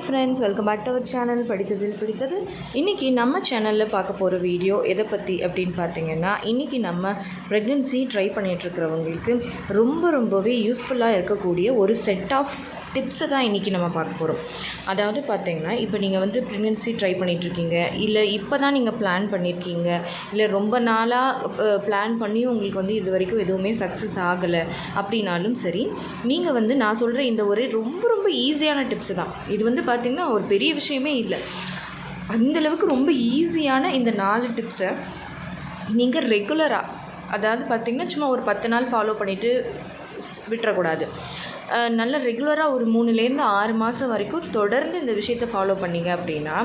Hi friends welcome back to our channel படித்ததில் பிடித்தது. இன்றைக்கி நம்ம சேனலில் பார்க்க போகிற வீடியோ எதை பற்றி அப்படின்னு பார்த்தீங்கன்னா இன்றைக்கி நம்ம ப்ரெக்னென்சி ட்ரை பண்ணிகிட்ருக்கிறவங்களுக்கு ரொம்ப ரொம்பவே யூஸ்ஃபுல்லாக இருக்கக்கூடிய ஒரு செட் ஆஃப் டிப்ஸை தான் இன்றைக்கி நம்ம பார்க்க போகிறோம் அதாவது பார்த்தீங்கன்னா இப்போ நீங்கள் வந்து ப்ரெக்னென்சி ட்ரை பண்ணிகிட்ருக்கீங்க இல்லை இப்போ தான் நீங்கள் பிளான் பண்ணியிருக்கீங்க இல்லை ரொம்ப நாளாக பிளான் பண்ணியும் உங்களுக்கு வந்து இது வரைக்கும் எதுவுமே சக்ஸஸ் ஆகலை அப்படின்னாலும் சரி நீங்கள் வந்து நான் சொல்கிற இந்த ஒரு ரொம்ப ரொம்ப ஈஸியான டிப்ஸு தான். இது வந்து பார்த்திங்கன்னா ஒரு பெரிய விஷயமே இல்லை. அந்தளவுக்கு ரொம்ப ஈஸியான இந்த நாலு டிப்ஸை நீங்கள் ரெகுலராக அதாவது பார்த்திங்கன்னா சும்மா ஒரு பத்து நாள் ஃபாலோ பண்ணிவிட்டு விட்டுறக்கூடாது. நல்ல ரெகுலராக ஒரு மூணுலேருந்து ஆறு மாதம் வரைக்கும் தொடர்ந்து இந்த விஷயத்தை ஃபாலோ பண்ணீங்க அப்படின்னா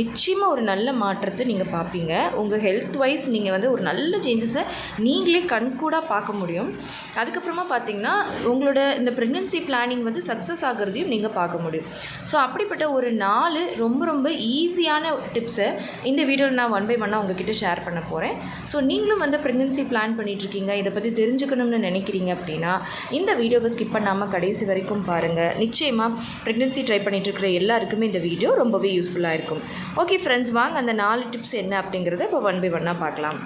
நிச்சயமாக ஒரு நல்ல மாற்றத்தை நீங்கள் பார்ப்பீங்க. உங்கள் ஹெல்த் வைஸ் நீங்கள் வந்து ஒரு நல்ல சேஞ்சஸை நீங்களே கண்கூடாக பார்க்க முடியும். அதுக்கப்புறமா பார்த்தீங்கன்னா உங்களோட இந்த ப்ரெக்னென்சி பிளானிங் வந்து சக்ஸஸ் ஆகிறதையும் நீங்கள் பார்க்க முடியும். ஸோ அப்படிப்பட்ட ஒரு நாலு ரொம்ப ரொம்ப ஈஸியான டிப்ஸை இந்த வீடியோவில் நான் ஒன் பை ஒன்னாக உங்ககிட்ட ஷேர் பண்ண போகிறேன் ஸோ நீங்களும் வந்து ப்ரெக்னென்சி பிளான் பண்ணிகிட்ருக்கீங்க இதை பற்றி தெரிஞ்சுக்கணும்னு நினைக்கிறீங்க அப்படின்னா இந்த வீடியோவை ஸ்கிப் பண்ணாமல் கடைசி வரைக்கும் பாருங்கள் நிச்சயமாக ப்ரெக்னென்சி ட்ரை பண்ணிகிட்ருக்கிற எல்லாருக்குமே இந்த வீடியோ ரொம்பவே யூஸ்ஃபுல்லாக இருக்கும். ஓகே ஃப்ரெண்ட்ஸ் வாங்க அந்த நாலு டிப்ஸ் என்ன அப்படிங்கிறத இப்போ ஒன் பை ஒன்னாக பார்க்கலாம்.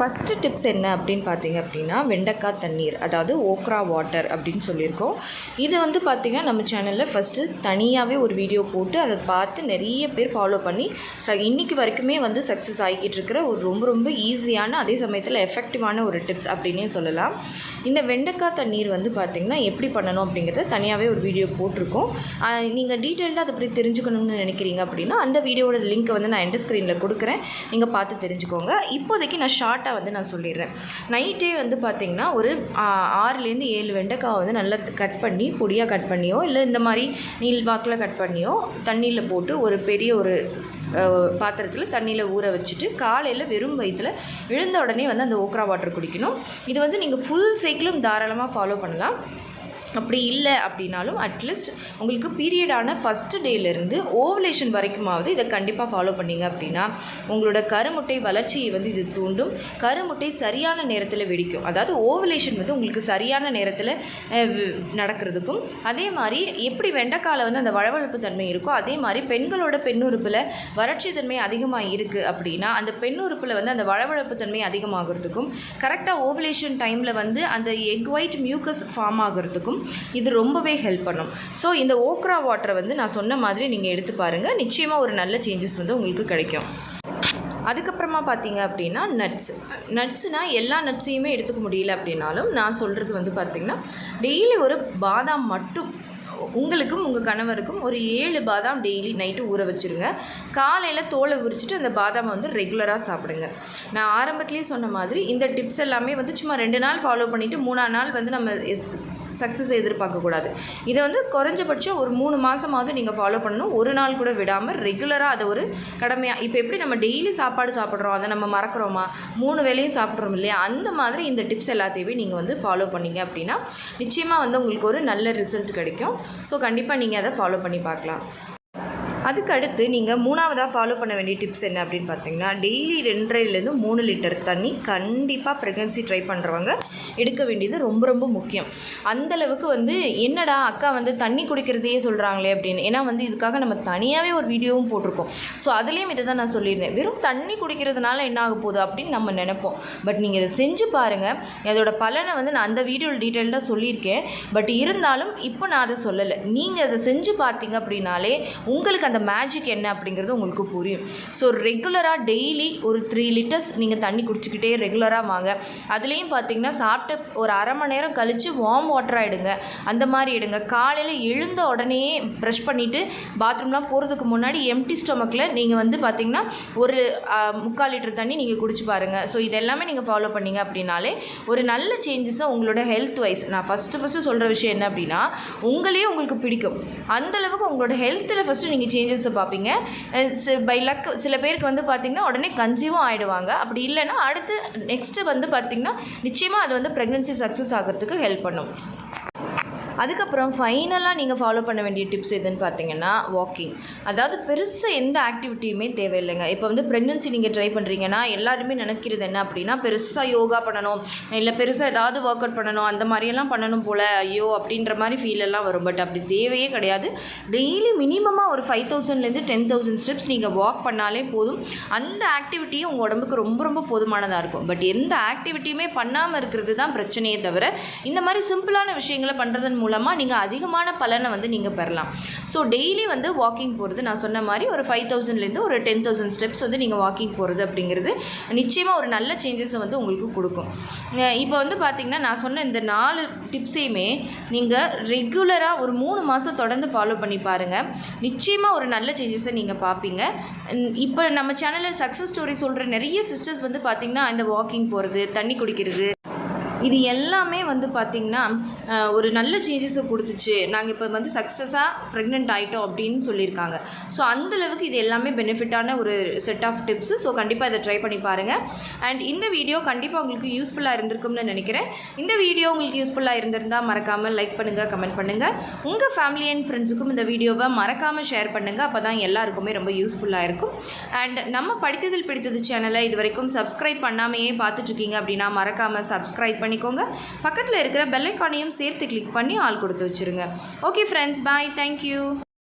ஃபஸ்ட்டு டிப்ஸ் என்ன அப்படின்னு பார்த்தீங்க அப்படின்னா வெண்டைக்காய் தண்ணீர் அதாவது ஓக்ரா வாட்டர் அப்படின்னு சொல்லியிருக்கோம். இது வந்து பார்த்திங்கன்னா நம்ம சேனலில் ஃபஸ்ட்டு தனியாகவே ஒரு வீடியோ போட்டு அதை பார்த்து நிறைய பேர் ஃபாலோ பண்ணி ச இன்றைக்கி வரைக்குமே வந்து சக்ஸஸ் ஆகிக்கிட்டு இருக்கிற ஒரு ரொம்ப ரொம்ப ஈஸியான அதே சமயத்தில் எஃபெக்டிவான ஒரு டிப்ஸ் அப்படின்னே சொல்லலாம். இந்த வெண்டைக்காய் தண்ணீர் வந்து பார்த்திங்கன்னா எப்படி பண்ணணும் அப்படிங்கிறத தனியாகவே ஒரு வீடியோ போட்டிருக்கோம். நீங்கள் டீட்டெயில்டாக அதை பற்றி தெரிஞ்சுக்கணும்னு நினைக்கிறீங்க அப்படின்னா அந்த வீடியோட லிங்க்கை வந்து நான் எண்ட் ஸ்க்ரீனில் கொடுக்குறேன். நீங்கள் பார்த்து தெரிஞ்சுக்கோங்க. இப்போதைக்கு நான் ஷார்ட்டாக வந்து நான் சொல்லிடுறேன். நைட்டே வந்து பார்த்திங்கன்னா ஒரு ஆறுலேருந்து ஏழு வெண்டைக்காவை வந்து நல்லா கட் பண்ணி பொடியாக கட் பண்ணியோ இல்லை இந்த மாதிரி நீல் வாக்கில் கட் பண்ணியோ தண்ணியில் போட்டு ஒரு பெரிய ஒரு பாத்திரத்தில் தண்ணியில் ஊற வச்சுட்டு காலையில் வெறும் வயிற்றில் எழுந்த உடனே வந்து அந்த ஓக்ரா வாட்டர் குடிக்கணும். இது வந்து நீங்கள் ஃபுல் சைக்கிளும் தாராளமாக ஃபாலோ பண்ணலாம். அப்படி இல்லை அப்படின்னாலும் அட்லீஸ்ட் உங்களுக்கு பீரியடான ஃபஸ்ட்டு டேலேருந்து ஓவலேஷன் வரைக்குமாவது இதை கண்டிப்பாக ஃபாலோ பண்ணீங்க அப்படின்னா உங்களோட கருமுட்டை வளர்ச்சியை வந்து இது தூண்டும். கருமுட்டை சரியான நேரத்தில் வெடிக்கும். அதாவது ஓவலேஷன் வந்து உங்களுக்கு சரியான நேரத்தில் நடக்கிறதுக்கும். அதே மாதிரி எப்படி வெண்டைக்கால வந்து அந்த வளவளப்பு தன்மை இருக்கோ அதே மாதிரி பெண்களோட பெண்ணுறுப்பில் வறட்சி தன்மை அதிகமாக இருக்குது அப்படின்னா அந்த பெண்ணுறுப்பில் வந்து அந்த வளவளப்பு தன்மை அதிகமாகிறதுக்கும் கரெக்டாக ஓவலேஷன் டைமில் வந்து அந்த எக் ஒயிட் மியூக்கஸ் ஃபார்ம் ஆகிறதுக்கும் இது ரொம்பவே ஹெல்ப் பண்ணும். ஸோ இந்த ஓக்ரா வாட்டரை வந்து நான் சொன்ன மாதிரி நீங்கள் எடுத்து பாருங்கள் நிச்சயமாக ஒரு நல்ல சேஞ்சஸ் வந்து உங்களுக்கு கிடைக்கும். அதுக்கப்புறமா பார்த்தீங்க அப்படின்னா நட்ஸ் நட்ஸுனால் எல்லா நட்ஸையுமே எடுத்துக்க முடியல அப்படின்னாலும் நான் சொல்கிறது வந்து பார்த்திங்கன்னா டெய்லி ஒரு பாதாம் மட்டும் உங்களுக்கும் உங்கள் கணவருக்கும் ஒரு ஏழு பாதாம் டெய்லி நைட்டு ஊற வச்சுருங்க. காலையில் தோலை உரிச்சிட்டு அந்த பாதாமை வந்து ரெகுலராக சாப்பிடுங்க. நான் ஆரம்பத்துலேயே சொன்ன மாதிரி இந்த டிப்ஸ் எல்லாமே வந்து சும்மா ரெண்டு நாள் ஃபாலோ பண்ணிவிட்டு மூணாம் நாள் வந்து நம்ம சக்ஸஸ் எதிர்பார்க்கக்கூடாது. இதை வந்து குறைஞ்சபட்சம் ஒரு மூணு மாதமாவது நீங்கள் ஃபாலோ பண்ணணும். ஒரு நாள் கூட விடாமல் ரெகுலராக அதை ஒரு கடமையாக இப்போ எப்படி நம்ம டெய்லி சாப்பாடு சாப்பிட்றோம் அதை நம்ம மறக்கிறோமா? மூணு வேளையும் சாப்பிட்றோம் இல்லையா? அந்த மாதிரி இந்த டிப்ஸ் எல்லாத்தையுமே நீங்கள் வந்து ஃபாலோ பண்ணீங்க அப்படின்னா நிச்சயமாக வந்து உங்களுக்கு ஒரு நல்ல ரிசல்ட் கிடைக்கும். ஸோ கண்டிப்பாக நீங்கள் அதை ஃபாலோ பண்ணி பார்க்கலாம். அதுக்கு அடுத்து நீங்கள் மூணாவதாக ஃபாலோ பண்ண வேண்டிய டிப்ஸ் என்ன அப்படின்னு பார்த்தீங்கன்னா டெய்லி ரெண்டரைலேருந்து மூணு லிட்டர் தண்ணி கண்டிப்பாக ப்ரெக்னென்சி ட்ரை பண்ணுறவங்க எடுக்க வேண்டியது ரொம்ப ரொம்ப முக்கியம். அந்தளவுக்கு வந்து என்னடா அக்கா வந்து தண்ணி குடிக்கிறதையே சொல்கிறாங்களே அப்படின்னு. ஏன்னா வந்து இதுக்காக நம்ம தனியாகவே ஒரு வீடியோவும் போட்டிருக்கோம். ஸோ அதுலேயும் இதை தான் நான் சொல்லியிருந்தேன். வெறும் தண்ணி குடிக்கிறதுனால என்ன ஆக போகுது அப்படின்னு நம்ம நினைப்போம். பட் நீங்கள் இதை செஞ்சு பாருங்கள் அதோட பலனை வந்து நான் அந்த வீடியோவில் டீட்டெயில்டாக சொல்லியிருக்கேன். பட் இருந்தாலும் இப்போ நான் அதை சொல்லலை. நீங்கள் அதை செஞ்சு பார்த்தீங்க அப்படின்னாலே உங்களுக்கு அந்த மேஜிக் என்ன அப்படிங்கிறது உங்களுக்கு புரியும். ஸோ ரெகுலராக டெய்லி ஒரு த்ரீ லிட்டர்ஸ் நீங்கள் தண்ணி குடிச்சிக்கிட்டே ரெகுலராக வாங்க. அதுலேயும் பார்த்தீங்கன்னா சாப்பிட்டு ஒரு அரை மணி நேரம் கழித்து வார்ம் வாட்டராக எடுங்க. அந்த மாதிரி எடுங்க. காலையில் எழுந்த உடனே ப்ரஷ் பண்ணிவிட்டு பாத்ரூம்லாம் போகிறதுக்கு முன்னாடி எம்டி ஸ்டொமக்கில் நீங்கள் வந்து பார்த்தீங்கன்னா ஒரு முக்கால் லிட்டர் தண்ணி நீங்கள் குடிச்சு பாருங்கள் ஸோ இதெல்லாமே நீங்கள் ஃபாலோ பண்ணீங்க அப்படின்னாலே ஒரு நல்ல சேஞ்சஸை உங்களோட ஹெல்த் வைஸ் நான் ஃபஸ்ட்டு ஃபஸ்ட்டு சொல்கிற விஷயம் என்ன அப்படின்னா உங்களையே உங்களுக்கு பிடிக்கும். அந்தளவுக்கு உங்களோட ஹெல்த்தில் ஃபஸ்ட்டு நீங்கள் சேஞ்சஸை பார்ப்பீங்க பை லக் சில பேருக்கு வந்து பார்த்திங்கன்னா உடனே கன்சீவும் ஆகிடுவாங்க அப்படி இல்லைன்னா அடுத்து நெக்ஸ்ட்டு வந்து பார்த்திங்கன்னா நிச்சயமாக அது வந்து ப்ரெக்னென்சி சக்ஸஸ் ஆகிறதுக்கு ஹெல்ப் பண்ணும். அதுக்கப்புறம் ஃபைனலாக நீங்கள் ஃபாலோ பண்ண வேண்டிய டிப்ஸ் எதுன்னு பார்த்தீங்கன்னா வாக்கிங் அதாவது பெருசாக எந்த ஆக்டிவிட்டியுமே தேவையில்லைங்க. இப்போ வந்து ப்ரெக்னன்சி நீங்கள் ட்ரை பண்ணுறீங்கன்னா எல்லாருமே நினைக்கிறது என்ன அப்படின்னா பெருசாக யோகா பண்ணணும். இல்லை பெருசாக ஏதாவது ஒர்க் அவுட் பண்ணணும். அந்த மாதிரியெல்லாம் பண்ணணும் போல் ஐயோ அப்படின்ற மாதிரி ஃபீல் எல்லாம் வரும். பட் அப்படி தேவையே கிடையாது. டெய்லி மினிமமாக ஒரு ஃபைவ் தௌசண்ட்லேருந்து டென் தௌசண்ட் ஸ்டெப்ஸ் நீங்கள் வாக் பண்ணாலே போதும். அந்த ஆக்டிவிட்டியும் உங்கள் உடம்புக்கு ரொம்ப ரொம்ப போதுமானதாக இருக்கும். பட் எந்த ஆக்டிவிட்டியுமே பண்ணாமல் இருக்கிறது தான் பிரச்சனையே தவிர இந்த மாதிரி சிம்பிளான விஷயங்களை பண்ணுறதன் மூலமாக நீங்கள் அதிகமான பலனை வந்து நீங்கள் பெறலாம். ஸோ டெய்லி வந்து வாக்கிங் போகிறது நான் சொன்ன மாதிரி ஒரு ஃபைவ் தௌசண்ட்லேருந்து ஒரு டென் தௌசண்ட் ஸ்டெப்ஸ் வந்து நீங்கள் வாக்கிங் போகிறது அப்படிங்கிறது நிச்சயமாக ஒரு நல்ல சேஞ்சஸை வந்து உங்களுக்கு கொடுக்கும். இப்போ வந்து பார்த்திங்கன்னா நான் சொன்ன இந்த நாலு டிப்ஸையுமே நீங்கள் ரெகுலராக ஒரு மூணு மாதம் தொடர்ந்து ஃபாலோ பண்ணி பாருங்கள் நிச்சயமாக ஒரு நல்ல சேஞ்சஸை நீங்கள் பார்ப்பீங்க இப்போ நம்ம சேனலில் சக்ஸஸ் ஸ்டோரி சொல்கிற நிறைய சிஸ்டர்ஸ் வந்து பார்த்திங்கன்னா இந்த வாக்கிங் போகிறது தண்ணி குடிக்கிறது இது எல்லாமே வந்து பார்த்திங்கன்னா ஒரு நல்ல சேஞ்சஸை கொடுத்துச்சு. நாங்கள் இப்போ வந்து சக்ஸஸாக ப்ரெக்னென்ட் ஆகிட்டோம் அப்படின்னு சொல்லியிருக்காங்க. ஸோ அந்தளவுக்கு இது எல்லாமே பெனிஃபிட்டான ஒரு செட் ஆஃப் டிப்ஸு ஸோ கண்டிப்பாக இதை ட்ரை பண்ணி பாருங்கள் அண்ட் இந்த வீடியோ கண்டிப்பாக உங்களுக்கு யூஸ்ஃபுல்லாக இருந்திருக்கும்னு நினைக்கிறேன். இந்த வீடியோ உங்களுக்கு யூஸ்ஃபுல்லாக இருந்திருந்தால் மறக்காமல் லைக் பண்ணுங்கள் கமெண்ட் பண்ணுங்கள் உங்கள் ஃபேமிலி அண்ட் ஃப்ரெண்ட்ஸுக்கும் இந்த வீடியோவை மறக்காமல் ஷேர் பண்ணுங்கள் அப்போ தான் எல்லாருக்குமே ரொம்ப யூஸ்ஃபுல்லாக இருக்கும். அண்ட் நம்ம படித்ததில் பிடித்தது சேனலை இது வரைக்கும் சப்ஸ்கிரைப் பண்ணாமையே பார்த்துட்ருக்கீங்க அப்படின்னா மறக்காமல் சப்ஸ்கிரைப் பண்ணிக்கோங்க. பக்கத்தில் இருக்கிற பெல்லைக்கானையும் சேர்த்து கிளிக் பண்ணி ஆள் கொடுத்து வச்சுருங்க. Okay friends bye thank you